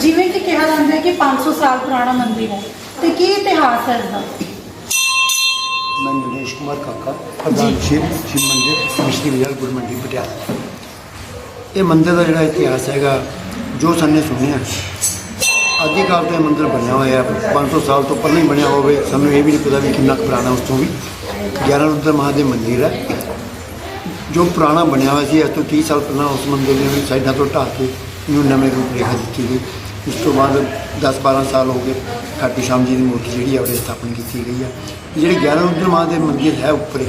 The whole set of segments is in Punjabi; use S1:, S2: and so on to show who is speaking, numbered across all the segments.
S1: ਜਿਵੇਂ ਕਿ ਕਿਹਾ ਜਾਂਦਾ ਹੈ ਕਿ 500 ਸਾਲ ਪੁਰਾਣਾ ਮੰਦਿਰ ਹੈ। ਤੇ ਕੀ ਇਤਿਹਾਸ ਹੈ ਇਸਦਾ?
S2: ਮੈਂ ਨਰੇਸ਼ ਕੁਮਾਰ ਕਾਕਾ ਪ੍ਰਧਾਨ ਸ਼ਿਵ ਸ਼ਿਵ ਮੰਦਿਰ ਮਿਸ਼ਰੀ ਬਾਜ਼ਾਰ ਗੁਰੂ ਮੰਡੀ ਪਟਿਆਲਾ। ਇਹ ਮੰਦਿਰ ਦਾ ਜਿਹੜਾ ਇਤਿਹਾਸ ਹੈਗਾ ਜੋ ਸਾਨੇ ਸੁਣਿਆ ਆਦਿ ਕਾਲ ਤੋਂ ਇਹ ਮੰਦਿਰ ਬਣਿਆ ਹੋਇਆ ਹੈ। 500 ਸਾਲ ਤੋਂ ਪਹਿਲਾਂ ਹੀ ਬਣਿਆ ਹੋਵੇ ਸਾਨੂੰ ਇਹ ਵੀ ਨਹੀਂ ਪਤਾ ਵੀ ਕਿੰਨਾ ਕੁ ਪੁਰਾਣਾ ਉਸ ਤੋਂ ਵੀ। 11 ਰੁਦਰ ਮਹਾਦੇਵ ਮੰਦਿਰ ਹੈ। ਜੋ ਪੁਰਾਣਾ ਬਣਿਆ ਹੋਇਆ ਸੀ ਇਸ ਤੋਂ 30 ਸਾਲ ਪਹਿਲਾਂ ਉਸ ਮੰਦਿਰ ਨੇ ਸਾਈਡਾਂ ਤੋਂ ਢਾਹ ਕੇ ਇਹਨੂੰ ਨਵੇਂ ਰੂਪ ਰੇਖਾ ਦਿੱਤੀ ਗਈ। ਉਸ ਤੋਂ ਬਾਅਦ 10-12 ਸਾਲ ਹੋ ਗਏ ਖਾਟੂ ਸ਼ਾਮ ਜੀ ਦੀ ਮੂਰਤੀ ਜਿਹੜੀ ਹੈ ਉਹਦੀ ਸਥਾਪਨਾ ਕੀਤੀ ਗਈ ਹੈ ਜਿਹੜੀ 11 ਰੁਦਰ ਮਹਾਦੇਵ ਮੰਦਿਰ ਹੈ ਉੱਪਰ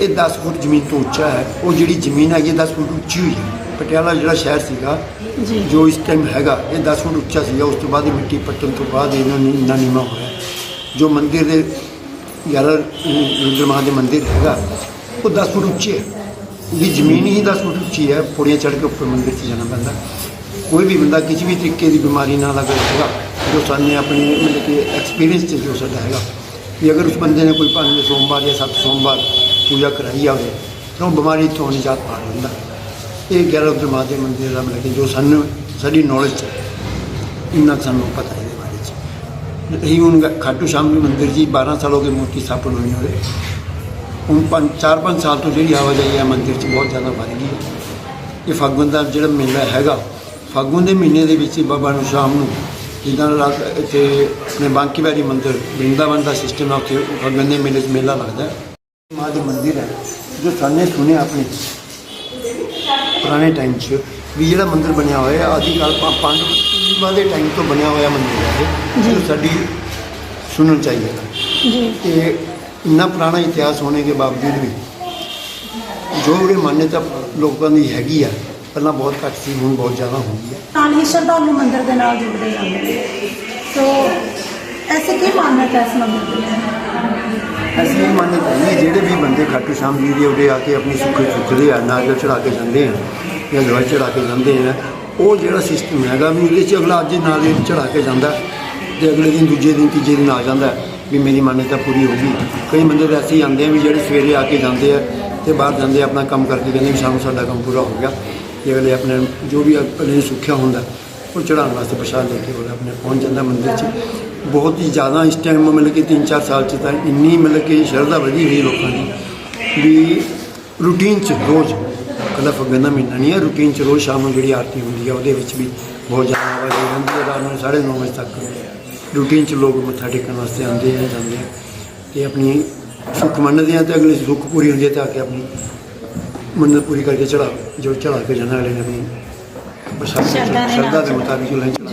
S2: ਇਹ 10 ਫੁੱਟ ਜ਼ਮੀਨ ਤੋਂ ਉੱਚਾ ਹੈ। ਉਹ ਜਿਹੜੀ ਜ਼ਮੀਨ ਹੈ ਇਹ 10 ਫੁੱਟ ਉੱਚੀ ਹੋਈ ਹੈ। ਪਟਿਆਲਾ ਜਿਹੜਾ ਸ਼ਹਿਰ ਸੀਗਾ
S1: ਜੀ।
S2: ਇਸ ਟਾਈਮ ਹੈਗਾ ਇਹ 10 ਫੁੱਟ ਉੱਚਾ ਸੀਗਾ। ਉਸ ਤੋਂ ਬਾਅਦ ਇਹ ਮਿੱਟੀ ਪੱਟਣ ਤੋਂ ਬਾਅਦ ਇਹਨਾਂ ਨੇ ਇੰਨਾ ਨੀਵਾਂ ਹੋਇਆ। ਜੋ ਮੰਦਿਰ ਦੇ 11 ਰੁਦਰ ਮਹਾਦੇਵ ਮੰਦਿਰ ਹੈਗਾ ਉਹ 10 ਫੁੱਟ ਉੱਚੇ ਹੈ। ਉਹਦੀ ਜ਼ਮੀਨ ਹੀ 10 ਫੁੱਟ ਉੱਚੀ ਹੈ। ਪੌੜੀਆਂ ਚੜ੍ਹ ਕੇ ਉੱਪਰ ਮੰਦਿਰ 'ਚ ਜਾਣਾ ਪੈਂਦਾ। ਕੋਈ ਵੀ ਬੰਦਾ ਕਿਸੇ ਵੀ ਤਰੀਕੇ ਦੀ ਬਿਮਾਰੀ ਨਾਲ ਅਗਰ ਹੈਗਾ, ਜੋ ਸਾਨੂੰ ਆਪਣੀ ਮਤਲਬ ਕਿ ਐਕਸਪੀਰੀਅੰਸ 'ਚ ਜੋ ਸਾਡਾ ਹੈਗਾ, ਵੀ ਅਗਰ ਉਸ ਬੰਦੇ ਨੇ ਕੋਈ ਪੰਜ ਸੋਮਵਾਰ ਜਾਂ ਸੱਤ ਸੋਮਵਾਰ ਪੂਜਾ ਕਰਾਈ ਆਵੇ ਤਾਂ ਉਹ ਬਿਮਾਰੀ ਤੋਂ ਨਿਜਾਤ ਪਾ ਲੈਂਦਾ ਇਹ 11 ਰੁਦਰ ਮਹਾਦੇਵ ਮੰਦਿਰ ਦਾ ਮਤਲਬ ਕਿ ਜੋ ਸਾਨੂੰ ਸਾਡੀ ਨੌਲੇਜ 'ਚ ਹੈ, ਇੰਨਾ ਸਾਨੂੰ ਪਤਾ ਇਹਦੇ ਬਾਰੇ 'ਚ। ਅਸੀਂ ਹੁਣ ਗ- ਖਾਟੂ ਸ਼ਾਮ ਜੀ ਮੰਦਿਰ ਜੀ 12 ਸਾਲ ਹੋ ਗਏ ਮੂਰਤੀ ਸਥਾਪਨ ਹੋਈ ਹੋਵੇ ਹੁਣ ਪੰਜ, ਚਾਰ ਪੰਜ ਸਾਲ ਤੋਂ ਜਿਹੜੀ ਆਵਾਜਾਈ ਹੈ ਮੰਦਿਰ 'ਚ ਬਹੁਤ ਜ਼ਿਆਦਾ ਵੱਧ ਗਈ ਹੈ। ਇਹ ਫਾਗਣ ਦਾ ਜਿਹੜਾ ਮੇਲਾ ਹੈਗਾ ਫਾਗਣ ਦੇ ਮਹੀਨੇ ਦੇ ਵਿੱਚ ਹੀ ਬਾਬਾ ਨੂੰ ਸ਼ਾਮ ਨੂੰ ਜਿੱਦਾਂ ਰਾਤ ਇੱਥੇ ਆਪਣੇ ਬਾਂਕੀ ਬਿਹਾਰੀ ਮੰਦਿਰ ਬ੍ਰਿੰਦਾਵਨ ਦਾ ਸਿਸਟਮ ਹੈ ਉੱਥੇ ਫਾਗਣ ਦੇ ਮੇਲੇ 'ਚ ਮੇਲਾ ਲੱਗਦਾ ਮਾਂ ਦੇ ਮੰਦਿਰ ਹੈ ਜੋ ਸਾਨੇ ਸੁਣਿਆ ਆਪਣੇ ਪੁਰਾਣੇ ਟਾਈਮ 'ਚ ਵੀ ਜਿਹੜਾ ਮੰਦਿਰ ਬਣਿਆ ਹੋਇਆ ਹੈ ਆਦਿ ਕਾਲ ਪਾਂਡਵਾਂ ਦੇ ਟਾਈਮ ਤੋਂ ਬਣਿਆ ਹੋਇਆ ਮੰਦਿਰ ਹੈ ਇਹ ਜੋ। ਸਾਡੀ ਸੁਣਨ ਚਾਹੀਏ
S1: ਜੀ।
S2: ਤੇ ਇੰਨਾ ਪੁਰਾਣਾ ਇਤਿਹਾਸ ਹੋਣੇ ਦੇ ਬਾਵਜੂਦ ਵੀ ਜੋ ਉਹਦੇ ਮਾਨਯਤਾ ਲੋਕਾਂ ਦੀ ਹੈਗੀ ਆ ਪਹਿਲਾਂ ਬਹੁਤ ਘੱਟ ਸੀ ਹੁਣ ਬਹੁਤ ਜ਼ਿਆਦਾ ਹੋ ਗਈ ਹੈ।
S1: ਨਾਲ ਹੀ ਸ਼ਰਧਾਲੂ ਮੰਦਿਰ ਦੇ ਨਾਲ ਜੁੜਦੇ ਜਾਂਦੇ ਨੇ ਸੋ ਐਸੇ ਕੀ ਮਾਨਤਾ ਹੈ ਇਸ ਮੰਦਿਰ ਦੀ
S2: ਅਸੀਂ ਇਹ ਮੰਨਦੇ ਹਾਂ ਜਿਹੜੇ ਵੀ ਬੰਦੇ ਖਾਟੂ ਸ਼ਾਮ ਜੀ ਦੇ ਉਡੇ ਆ ਕੇ ਆਪਣੀ ਸੁੱਖ ਚੁੱਕਦੇ ਆ ਨਾਰੀਅਲ ਚੜਾ ਕੇ ਜਾਂਦੇ ਆ ਜਾਂ ਦਵਾਈ ਚੜਾ ਕੇ ਜਾਂਦੇ ਆ। ਉਹ ਜਿਹੜਾ ਸਿਸਟਮ ਹੈਗਾ ਵੀ ਉਹਦੇ 'ਚ ਅਗਲਾ ਅੱਜ ਨਾਰੀਅਲ ਚੜਾ ਕੇ ਜਾਂਦਾ ਤੇ ਅਗਲੇ ਦਿਨ ਦੂਜੇ ਦਿਨ ਤੀਜੇ ਦਿਨ ਆ ਜਾਂਦਾ ਵੀ ਮੇਰੀ ਮਾਨਤਾ ਪੂਰੀ ਹੋ ਗਈ। ਕਈ ਬੰਦੇ ਐਸੇ ਆਉਂਦੇ ਆ ਵੀ ਜਿਹੜੇ ਸਵੇਰੇ ਆ ਕੇ ਜਾਂਦੇ ਆ ਤੇ ਬਾਹਰ ਜਾਂਦੇ ਆਪਣਾ ਕੰਮ ਕਰਕੇ ਕਹਿੰਦੇ ਵੀ ਸ਼ਾਮ ਨੂੰ ਸਾਡਾ ਕੰਮ ਪੂਰਾ ਹੋ ਗਿਆ। ਤੇ ਅਗਲੇ ਆਪਣੇ ਜੋ ਵੀ ਅਗਲੇ ਨੂੰ ਸੁੱਖਿਆ ਹੁੰਦਾ, ਉਹ ਚੜਾਉਣ ਵਾਸਤੇ ਪ੍ਰਸ਼ਾਦ ਲੈ ਕੇ ਉਹ ਆਪਣੇ ਪਹੁੰਚ ਜਾਂਦਾ ਮੰਦਿਰ 'ਚ। ਬਹੁਤ ਹੀ ਜ਼ਿਆਦਾ ਇਸ ਟਾਈਮ ਮਤਲਬ ਕਿ 3-4 ਸਾਲ 'ਚ ਤਾਂ ਇੰਨੀ ਮਤਲਬ ਕਿ ਸ਼ਰਧਾ ਵਧੀ ਹੋਈ ਲੋਕਾਂ ਦੀ ਵੀ ਰੂਟੀਨ 'ਚ ਰੋਜ਼ ਕੱਲਾ ਫਗਣ ਦਾ ਮਹੀਨਾ ਨਹੀਂ ਹੈ ਰੂਟੀਨ 'ਚ ਰੋਜ਼ ਸ਼ਾਮ ਨੂੰ ਜਿਹੜੀ ਆਰਤੀ ਹੁੰਦੀ ਹੈ, ਉਹਦੇ ਵਿੱਚ ਵੀ ਬਹੁਤ ਜ਼ਿਆਦਾ ਆਵਾਜਾਈ ਰਹਿੰਦੀ ਹੈ, ਰਾਤ ਨੂੰ 9:30 ਵਜੇ ਤੱਕ। ਰੂਟੀਨ 'ਚ ਲੋਕ ਮੱਥਾ ਟੇਕਣ ਵਾਸਤੇ ਆਉਂਦੇ ਆ, ਜਾਂਦੇ ਆ। ਤੇ ਆਪਣੀ ਸੁੱਖ ਮੰਨਦੇ ਆ ਤੇ ਅਗਲੇ ਦੀ ਸੁੱਖ ਪੂਰੀ ਹੁੰਦੀ ਹੈ ਤੇ ਆ ਕੇ ਆਪਣੀ ਮੰਨਤ ਪੂਰੀ ਕਰਕੇ ਚੜਾ ਜੋ ਚੜਾ ਕੇ ਜਾਣਾ ਵਾਲੇ ਨੇ ਆਪਣੀ
S1: ਸ਼ਰਧਾ ਦੇ
S2: ਮੁਤਾਬਿਕ ਜੋ ਲੈਣ
S1: ਚੜਾ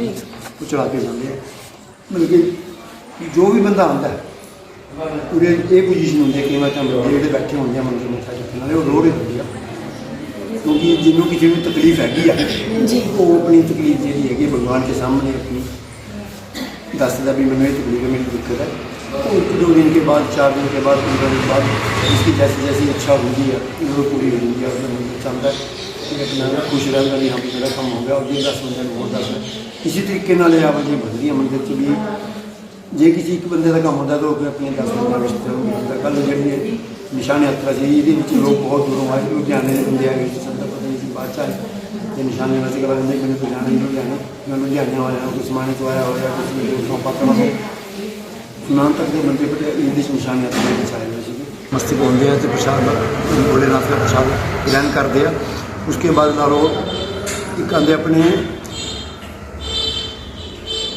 S2: ਉਹ ਚੜਾ ਕੇ ਜਾਂਦੇ ਆ। ਮਤਲਬ ਕਿ ਜੋ ਵੀ ਬੰਦਾ ਆਉਂਦਾ ਪੂਰੇ ਇਹ ਪੋਜੀਸ਼ਨ ਹੁੰਦੀ ਹੈ ਕਿ ਮੈਂ ਚੰਬਰ ਜਿਹੜੇ ਬੈਠੇ ਹੁੰਦੇ ਆ ਮੰਦਰ ਮੱਥਾ ਟੇਕਣ ਵਾਲੇ ਉਹ ਲੋੜ ਹੀ ਹੁੰਦੀ ਆ। ਕਿਉਂਕਿ ਜਿਹਨੂੰ ਕਿਸੇ ਨੂੰ ਤਕਲੀਫ ਹੈਗੀ ਆ ਉਹ ਆਪਣੀ ਤਕਲੀਫ ਜਿਹੜੀ ਹੈਗੀ ਭਗਵਾਨ ਦੇ ਸਾਹਮਣੇ ਆਪਣੀ ਦੱਸਦਾ ਵੀ ਮੈਨੂੰ ਇਹ ਤਕਲੀਫ ਮੈਨੂੰ ਦਿੱਕਤ ਹੈ। तो एक दो दिन के बाद चार दिन के बाद पंद्रह दिन के बाद इसकी जैसी जैसी इच्छा होती है वो पूरी हो जाती है अपना मंदिर चाहता है कि अपना ना खुश रहता भी हाँ भी मेरा काम हो गया और ये दस बंदे ਨੂੰ ਹੋਰ ਦੱਸ ਇਸੇ ਤਰੀਕੇ ਨਾਲ ਇਹ ਆਵਾਜਾਈ ਵਧਦੀ ਹੈ ਮੰਦਿਰ 'ਚ ਵੀ ਜੇ ਕਿਸੇ ਇੱਕ ਬੰਦੇ ਦਾ ਕੰਮ ਹੁੰਦਾ ਤਾਂ ਉਹ ਫਿਰ ਆਪਣੀਆਂ ਦਸ ਬੰਦਿਆਂ ਵਿੱਚ ਤੇ ਹੁੰਦਾ ਕੱਲ ਜਿਹੜੀ ਇਹ ਨਿਸ਼ਾਨ ਯਾਤਰਾ ਸੀ ਇਹਦੇ ਵਿੱਚ ਲੋਕ ਬਹੁਤ ਦੂਰੋਂ ਆਏ ਲੁਧਿਆਣੇ ਦੇ ਬੰਦੇ ਆ ਗਏ ਸੀ ਸੰਦਰ ਪਤਾ ਨਹੀਂ ਸੀ ਬਾਅਦ ਚ ਆਏ ਤੇ ਨਿਸ਼ਾਨ ਯਾਤਰਾ ਸੀ ਕਹਿੰਦੇ ਮੈਨੂੰ ਕੋਈ ਜਾਣਾ ਨਹੀਂ ਲੁਧਿਆਣੇ ਮੈਂ ਲੁਧਿਆਣੇ ਆਇਆ ਹਾਂ ਕੁਝ ਮਾਣੇ ਤੋਂ ਆਇਆ ਹੋਇਆ ਕੁਝ ਮੇਰੇ ਤੋਂ ਪੱਕਾ ਹੋ ਸੁਨਾਮ ਤੱਕ ਦੇ ਬੰਦੇ ਬੜੇ ਇਹਦੇ ਵਿੱਚ ਨਿਸ਼ਾਨ ਯਾਤਰਾ ਵਿੱਚ ਆਏ ਹੋਏ ਸੀ ਮਸਤੀ ਪਾਉਂਦੇ ਆ ਤੇ ਪ੍ਰਸ਼ਾਦ ਭੋਲੇਨਾਥ ਦਾ ਪ੍ਰਸ਼ਾਦ ਗ੍ਰਹਿਣ ਕਰਦੇ ਆ। ਉਸਕੇ ਬਾਅਦ ਨਾਲ ਉਹ ਇੱਕ ਆਂਦੇ ਆਪਣੇ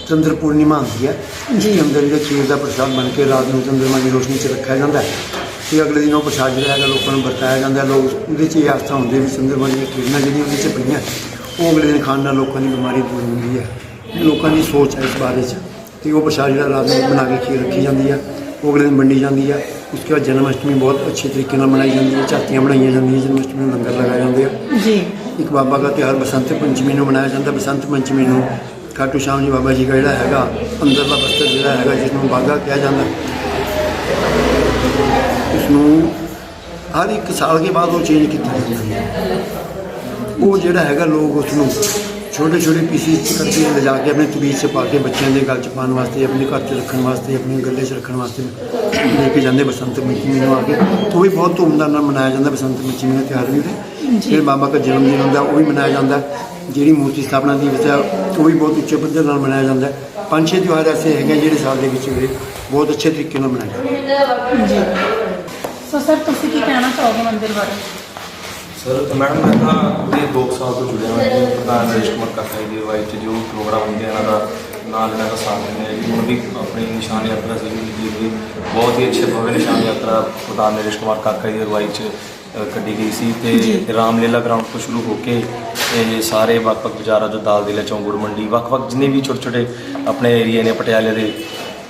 S2: ਚੰਦਰ ਪੂਰਨਿਮਾ ਹੁੰਦੀ ਹੈ
S1: ਜੀ।
S2: ਅੰਦਰ ਜਿਹੜਾ ਖੀਰ ਦਾ ਪ੍ਰਸ਼ਾਦ ਬਣ ਕੇ ਰਾਤ ਨੂੰ ਚੰਦਰਮਾ ਦੀ ਰੋਸ਼ਨੀ 'ਚ ਰੱਖਿਆ ਜਾਂਦਾ ਹੈ। ਤੇ ਅਗਲੇ ਦਿਨ ਉਹ ਪ੍ਰਸ਼ਾਦ ਜਿਹੜਾ ਹੈਗਾ ਲੋਕਾਂ ਨੂੰ ਵਰਤਾਇਆ ਜਾਂਦਾ। ਲੋਕ ਉਹਦੇ 'ਚ ਇਹ ਆਸਥਾ ਹੁੰਦੀ ਹੈ ਵੀ ਚੰਦਰਮਾ ਦੀਆਂ ਕਿਰਨਾਂ ਜਿਹੜੀਆਂ ਉਹਦੇ 'ਚ ਪਈਆਂ ਉਹ ਅਗਲੇ ਦਿਨ ਖਾਣ ਨਾਲ ਲੋਕਾਂ ਦੀ ਬਿਮਾਰੀ ਦੂਰ ਹੁੰਦੀ ਹੈ। ਇਹ ਲੋਕਾਂ ਦੀ ਸੋਚ ਹੈ ਇਸ ਬਾਰੇ 'ਚ। ਤੇ ਉਹ ਪ੍ਰਸ਼ਾਦ ਜਿਹੜਾ ਰਾਤ ਨੂੰ ਬਣਾ ਕੇ ਖੀਰ ਰੱਖੀ ਜਾਂਦੀ ਹੈ ਉਹ ਅਗਲੇ ਦਿਨ ਵੰਡੀ ਜਾਂਦੀ ਹੈ ਉਸਕੇ ਬਾਅਦ ਜਨਮ ਅਸ਼ਟਮੀ ਬਹੁਤ ਅੱਛੇ ਤਰੀਕੇ ਨਾਲ ਮਨਾਈ ਜਾਂਦੀ ਹੈ ਝਾਤੀਆਂ ਬਣਾਈਆਂ ਜਾਂਦੀਆਂ ਜਨਮ ਅਸ਼ਟਮੀ ਨੂੰ ਲੰਗਰ ਲਗਾਏ ਜਾਂਦੇ ਆ।
S1: ਜੀ।
S2: ਇੱਕ ਬਾਬਾ ਦਾ ਤਿਉਹਾਰ ਬਸੰਤ ਪੰਚਮੀ ਨੂੰ ਮਨਾਇਆ ਜਾਂਦਾ। ਬਸੰਤ ਪੰਚਮੀ ਨੂੰ ਖਾਟੂ ਸ਼ਾਮ ਜੀ ਬਾਬਾ ਜੀ ਦਾ ਜਿਹੜਾ ਹੈਗਾ ਅੰਦਰਲਾ ਬਸਤਰ ਜਿਹੜਾ ਹੈਗਾ ਜਿਸ ਨੂੰ ਬਾਗਾ ਕਿਹਾ ਜਾਂਦਾ। ਉਸ ਨੂੰ ਹਰ ਇੱਕ ਸਾਲ ਦੇ ਬਾਅਦ ਉਹ ਚੇਂਜ ਕੀਤਾ ਜਾਂਦਾ ਹੈ ਉਹ ਜਿਹੜਾ ਹੈਗਾ ਲੋਕ ਉਸ ਨੂੰ ਛੋਟੇ ਛੋਟੇ ਪੀਸਿਸ ਕਰਕੇ ਲਿਜਾ ਕੇ ਆਪਣੇ ਤਬੀਜ 'ਚ ਪਾ ਕੇ ਬੱਚਿਆਂ ਦੇ ਗਲ 'ਚ ਪਾਉਣ ਵਾਸਤੇ ਆਪਣੇ ਘਰ 'ਚ ਰੱਖਣ ਵਾਸਤੇ ਆਪਣੇ ਗੱਲੇ 'ਚ ਰੱਖਣ ਵਾਸਤੇ ਲੈ ਕੇ ਜਾਂਦੇ ਬਸੰਤ ਪੰਚਮੀ ਨੂੰ ਆ ਕੇ ਉਹ ਵੀ ਬਹੁਤ ਧੂਮਧਾਮ ਨਾਲ ਮਨਾਇਆ ਜਾਂਦਾ ਬਸੰਤ ਪੰਚਮੀ ਦਾ ਤਿਉਹਾਰ ਵੀ ਤੇ। ਫਿਰ ਬਾਬਾ ਦਾ ਜਨਮ ਦਿਨ ਹੁੰਦਾ ਉਹ ਵੀ ਮਨਾਇਆ ਜਾਂਦਾ। ਜਿਹੜੀ ਮੂਰਤੀ ਸਥਾਪਨਾ ਦਿਵਸ ਹੈ ਉਹ ਵੀ ਬਹੁਤ ਉੱਚੇ ਪੱਧਰ ਨਾਲ ਮਨਾਇਆ ਜਾਂਦਾ। ਪੰਜ ਛੇ ਤਿਉਹਾਰ ਐਸੇ ਹੈਗੇ ਜਿਹੜੇ ਸਾਲ ਦੇ ਵਿੱਚ ਵੀ ਬਹੁਤ ਅੱਛੇ ਤਰੀਕੇ ਨਾਲ ਮਨਾਏ ਜਾਂਦੇ।
S1: ਜੀ ਸੋ ਸਰ ਤੁਸੀਂ ਕੀ ਕਹਿਣਾ ਚਾਹੋਗੇ ਮੰਦਿਰ ਬਾਰੇ
S3: ਸਰ ਤੇ ਮੈਡਮ ਮੈਂ ਤਾਂ ਪੂਰੇ 2 ਸਾਲ ਤੋਂ ਜੁੜਿਆ ਹੋਇਆ ਜੀ ਪ੍ਰਧਾਨ ਨਰੇਸ਼ ਕੁਮਾਰ ਕਾਕਾ ਜੀ ਦੀ ਅਗਵਾਈ 'ਚ ਜੋ ਪ੍ਰੋਗਰਾਮ ਹੁੰਦੇ ਆ ਇਹਨਾਂ ਦਾ ਨਾਲ ਇਹਨਾਂ ਦਾ ਸਾਥ ਦਿੰਦੇ ਆ। ਜੀ ਹੁਣ ਵੀ ਆਪਣੀ ਨਿਸ਼ਾਨ ਯਾਤਰਾ ਸੀ ਜੀ ਦੀ ਬਹੁਤ ਹੀ ਅੱਛੇ ਭਵਯ ਨਿਸ਼ਾਨ ਯਾਤਰਾ ਪ੍ਰਧਾਨ ਨਰੇਸ਼ ਕੁਮਾਰ ਕਾਕਾ ਜੀ ਦੀ ਅਗਵਾਈ 'ਚ ਕੱਢੀ ਗਈ ਸੀ ਤੇ ਰਾਮਲੀਲਾ ਗਰਾਊਂਡ ਤੋਂ ਸ਼ੁਰੂ ਹੋ ਕੇ ਇਹ ਸਾਰੇ ਵੱਖ-ਵੱਖ ਬਾਜ਼ਾਰਾਂ ਜੋ ਦਾਲ ਦੇ ਚੌਂ ਗੁੜ ਮੰਡੀ ਵੱਖ-ਵੱਖ ਜਿੰਨੇ ਵੀ ਛੋਟੇ-ਛੋਟੇ ਆਪਣੇ ਏਰੀਏ ਨੇ ਪਟਿਆਲੇ ਦੇ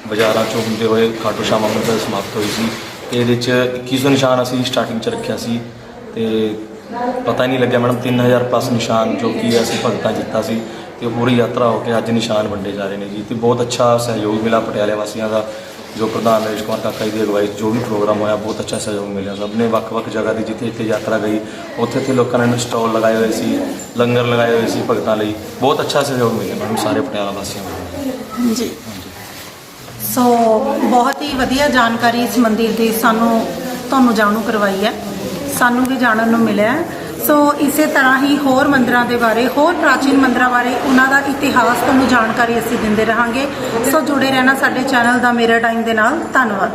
S3: ਬਾਜ਼ਾਰਾਂ ਚੋਂ ਹੁੰਦੇ ਹੋਏ ਖਾਟੂ ਸ਼ਾਮ ਅੰਮ੍ਰਿਤਸਰ ਸਮਾਪਤ ਹੋਈ ਸੀ। ਤੇ ਇਹਦੇ 'ਚ 2100 ਨਿਸ਼ਾਨ ਅਸੀਂ ਸਟਾਰਟਿੰਗ 'ਚ ਰੱਖਿਆ ਸੀ। ਤੇ ਪਤਾ ਹੀ ਨਹੀਂ ਲੱਗਿਆ ਮੈਡਮ 3000 ਪਲੱਸ ਨਿਸ਼ਾਨ ਜੋ ਕਿ ਅਸੀਂ ਭਗਤਾਂ ਜਿੱਤਾ ਸੀ ਤੇ ਉਹ ਪੂਰੀ ਯਾਤਰਾ ਹੋ ਕੇ ਅੱਜ ਨਿਸ਼ਾਨ ਵੰਡੇ ਜਾ ਰਹੇ ਨੇ ਜੀ ਤੇ ਬਹੁਤ ਅੱਛਾ ਸਹਿਯੋਗ ਮਿਲਾ ਪਟਿਆਲੇ ਵਾਸੀਆਂ ਦਾ, ਜੋ ਪ੍ਰਧਾਨ ਨਰੇਸ਼ ਕੁਮਾਰ ਕਾਕਾ ਜੀ ਦੀ ਅਗਵਾਈ ਜੋ ਵੀ ਪ੍ਰੋਗਰਾਮ ਹੋਇਆ, ਬਹੁਤ ਅੱਛਾ ਸਹਿਯੋਗ ਮਿਲਿਆ ਸਭ ਨੇ। ਵੱਖ-ਵੱਖ ਜਗ੍ਹਾ ਦੀ ਜਿੱਥੇ ਇੱਥੇ ਯਾਤਰਾ ਗਈ ਉੱਥੇ ਉੱਥੇ ਲੋਕਾਂ ਨੇ ਸਟਾਲ ਲਗਾਏ ਹੋਏ ਸੀ, ਲੰਗਰ ਲਗਾਏ ਹੋਏ ਸੀ ਭਗਤਾਂ ਲਈ। ਬਹੁਤ ਅੱਛਾ ਸਹਿਯੋਗ ਮਿਲਿਆ ਮੈਨੂੰ ਸਾਰੇ ਪਟਿਆਲਾ ਵਾਸੀਆਂ ਨੂੰ।
S1: ਜੀ। ਸੋ ਬਹੁਤ ਹੀ ਵਧੀਆ ਜਾਣਕਾਰੀ ਇਸ ਮੰਦਿਰ ਦੀ ਸਾਨੂੰ ਤੁਹਾਨੂੰ ਜਾਣੂ ਕਰਵਾਈ ਹੈ। ਸਾਨੂੰ ਵੀ ਜਾਣਨ ਨੂੰ ਮਿਲਿਆ ਸੋ ਇਸੇ ਤਰ੍ਹਾਂ ਹੀ ਹੋਰ ਮੰਦਰਾਂ ਦੇ ਬਾਰੇ, ਹੋਰ ਪ੍ਰਾਚੀਨ ਮੰਦਰਾਂ ਬਾਰੇ ਉਹਨਾਂ ਦਾ ਇਤਿਹਾਸ ਤੁਹਾਨੂੰ ਜਾਣਕਾਰੀ ਅਸੀਂ ਦਿੰਦੇ ਰਹਾਂਗੇ। ਸੋ ਜੁੜੇ ਰਹਿਣਾ ਸਾਡੇ ਚੈਨਲ ਦਾ ਮੇਰਾ ਟਾਈਮ ਦੇ ਨਾਲ। ਧੰਨਵਾਦ।